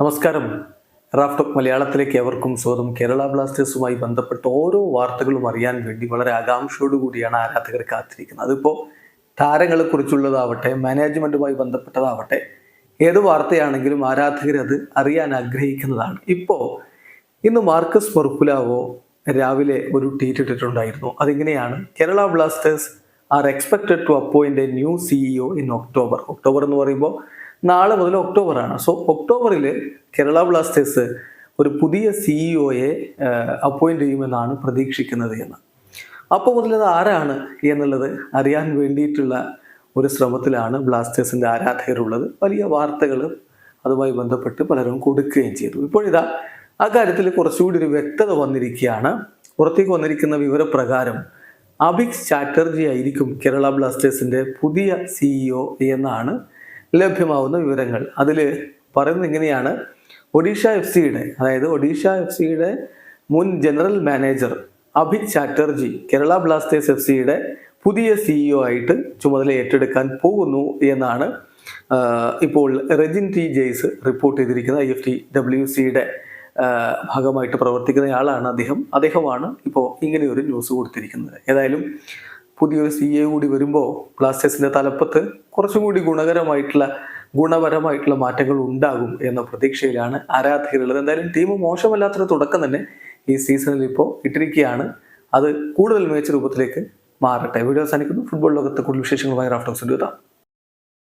നമസ്കാരം. റാഫ്റ്റോക്ക് മലയാളത്തിലേക്ക് എവർക്കും സ്വാഗതം. കേരള ബ്ലാസ്റ്റേഴ്സുമായി ബന്ധപ്പെട്ട ഓരോ വാർത്തകളും അറിയാൻ വേണ്ടി വളരെ ആകാംക്ഷയോടുകൂടിയാണ് ആരാധകർ കാത്തിരിക്കുന്നത്. അതിപ്പോൾ താരങ്ങളെക്കുറിച്ചുള്ളതാവട്ടെ മാനേജ്മെന്റുമായി ബന്ധപ്പെട്ടതാവട്ടെ ഏത് വാർത്തയാണെങ്കിലും ആരാധകർ അത് അറിയാൻ ആഗ്രഹിക്കുന്നതാണ്. ഇപ്പോൾ ഇന്ന് മാർക്കസ് മൊർക്കുലാവോ രാവിലെ ഒരു ട്വീറ്റ് ഇട്ടിട്ടുണ്ടായിരുന്നു. അതിങ്ങനെയാണ്? Kerala Blasters are expected to appoint a new CEO in October. October എന്ന് പറയുമ്പോൾ നാളെ മുതൽ ഒക്ടോബർ ആണ് സോ ഒക്ടോബറിൽ കേരള ബ്ലാസ്റ്റേഴ്സ് ഒരു പുതിയ സിഇഒയെ അപ്പോയിന്റ് ചെയ്യുമെന്നാണ് പ്രതീക്ഷിക്കുന്നത് എന്ന്. അപ്പോൾ മുതൽ ആരാണ് എന്നുള്ളത് അറിയാൻ വേണ്ടിയിട്ടുള്ള ഒരു ശ്രമത്തിലാണ് ബ്ലാസ്റ്റേഴ്സിന്റെ ആരാധകരുള്ളത്. വലിയ വാർത്തകൾ അതുമായി ബന്ധപ്പെട്ട് പലരും കൊടുക്കുകയും ചെയ്തു. ഇപ്പോഴിതാ ആ കാര്യത്തിൽ കുറച്ചുകൂടി ഒരു വ്യക്തത വന്നിരിക്കുകയാണ്. പുറത്തേക്ക് വന്നിരിക്കുന്ന വിവരപ്രകാരം അഭിക് ചാറ്റർജി ആയിരിക്കും കേരള ബ്ലാസ്റ്റേഴ്സിന്റെ പുതിയ സിഇഒ എന്നാണ് ലഭ്യമാവുന്ന വിവരങ്ങൾ. അതിൽ പറയുന്നത് ഇങ്ങനെയാണ്. ഒഡീഷ എഫ് സിയുടെ അതായത് ഒഡീഷ എഫ് സിയുടെ മുൻ general manager Abhit Chatterjee Kerala Blasters F സിയുടെ പുതിയ സിഇഒ ആയിട്ട് ചുമതല ഏറ്റെടുക്കാൻ പോകുന്നു എന്നാണ് ഇപ്പോൾ റെജിൻ ടി ജെയ്സ് റിപ്പോർട്ട് ചെയ്തിരിക്കുന്ന ഐ എഫ് ടി ഡബ്ല്യു സിയുടെ ഭാഗമായിട്ട് പ്രവർത്തിക്കുന്നയാളാണ് അദ്ദേഹം. അദ്ദേഹമാണ് ഇപ്പോൾ ഇങ്ങനെ ഒരു ന്യൂസ് കൊടുത്തിരിക്കുന്നത്. ഏതായാലും പുതിയൊരു സി എ കൂടി വരുമ്പോൾ ബ്ലാസ്റ്റേഴ്സിന്റെ തലപ്പത്ത് കുറച്ചും കൂടി ഗുണകരമായിട്ടുള്ള ഗുണപരമായിട്ടുള്ള മാറ്റങ്ങൾ ഉണ്ടാകും എന്ന പ്രതീക്ഷയിലാണ് ആരാധകരുള്ളത്. എന്തായാലും ടീം മോശമല്ലാത്തൊരു തുടക്കം തന്നെ ഈ സീസണിൽ ഇപ്പോൾ ഇട്ടിരിക്കുകയാണ്. അത് കൂടുതൽ മികച്ച രൂപത്തിലേക്ക് മാറട്ടെ. വീഡിയോ അവസാനിക്കുന്നു. ഫുട്ബോൾ ലോകത്തെ കൂടുതൽ വിശേഷങ്ങളുമായി റാഫ്റ്റോക്സ് എത്താം